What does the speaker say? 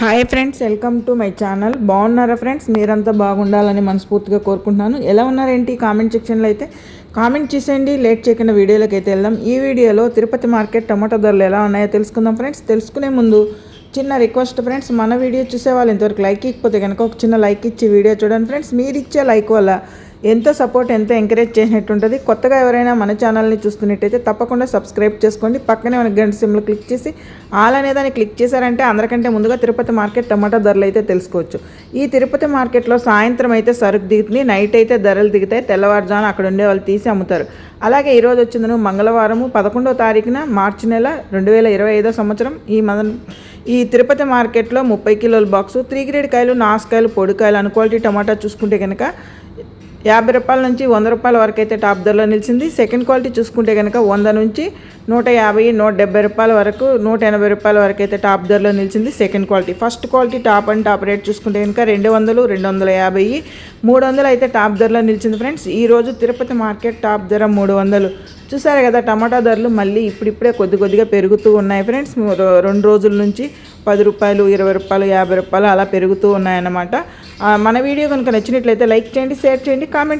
Hi friends welcome to my channel బాగున్నారా friends మీరంతా బాగుండాలని మనస్ఫూర్తిగా కోరుకుంటున్నాను. ఎలా ఉన్నారేంటి? కామెంట్ సెక్షన్లో అయితే కామెంట్ చేసేయండి. లేట్ చేయకుండా వీడియోలోకి అయితే వెళ్దాం. ఈ వీడియోలో తిరుపతి మార్కెట్ టమాటో ధరలు ఎలా ఉన్నాయో తెలుసుకుందాం ఫ్రెండ్స్ తెలుసుకునే ముందు చిన్న రిక్వెస్ట్ ఫ్రెండ్స్ మన వీడియో చూసే వాళ్ళు ఇంతవరకు లైక్ ఇకపోతే కనుక ఒక చిన్న లైక్ ఇచ్చి వీడియో చూడండి ఫ్రెండ్స్ మీరు ఇచ్చే లైక్ వల్ల ఎంతో సపోర్ట్ ఎంతో ఎంకరేజ్ చేసినట్టు ఉంటుంది కొత్తగా ఎవరైనా మన ఛానల్ని చూస్తున్నట్టయితే తప్పకుండా సబ్స్క్రైబ్ చేసుకోండి. పక్కనే మన గంట సిమ్లు క్లిక్ చేసి ఆల్ అనే దాన్ని క్లిక్ చేశారంటే అందరికంటే ముందుగా తిరుపతి మార్కెట్ టమాటా ధరలు అయితే తెలుసుకోవచ్చు. ఈ తిరుపతి మార్కెట్లో సాయంత్రం అయితే సరుకు దిగుతుంది నైట్ అయితే ధరలు దిగుతాయి. తెల్లవారుజామున అక్కడ ఉండే వాళ్ళు తీసి అమ్ముతారు. అలాగే ఈరోజు వచ్చిందను మంగళవారము పదకొండవ తారీఖున మార్చి నెల రెండు వేల ఇరవై ఐదో సంవత్సరం. ఈ మన ఈ తిరుపతి మార్కెట్లో ముప్పై కిలోల బాక్సు త్రీ గ్రేడ్ కాయలు నాసుకాయలు పొడికాయలు అన్ క్వాలిటీ టమాటా చూసుకుంటే కనుక యాభై రూపాయల నుంచి వంద రూపాయల వరకు అయితే టాప్ ధరలో నిలిచింది. సెకండ్ క్వాలిటీ చూసుకుంటే కనుక వంద నుంచి నూట యాభై నూట డెబ్బై రూపాయల వరకు నూట ఎనభై రూపాయల వరకు అయితే టాప్ ధరలో నిలిచింది second quality first quality top and top rate చూసుకుంటే కనుక రెండు వందలు రెండు వందల యాభై మూడు వందలు అయితే టాప్ ధరలో నిలిచింది ఫ్రెండ్స్ ఈ రోజు తిరుపతి మార్కెట్ టాప్ ధర మూడు వందలు. చూసారు కదా టమాటా ధరలు మళ్ళీ ఇప్పుడిప్పుడే కొద్ది కొద్దిగా పెరుగుతూ ఉన్నాయి ఫ్రెండ్స్ రెండు రోజుల నుంచి పది రూపాయలు ఇరవై రూపాయలు యాభై రూపాయలు అలా పెరుగుతూ ఉన్నాయన్నమాట. మన వీడియో కనుక నచ్చినట్లయితే లైక్ చేయండి షేర్ చేయండి కామెంట్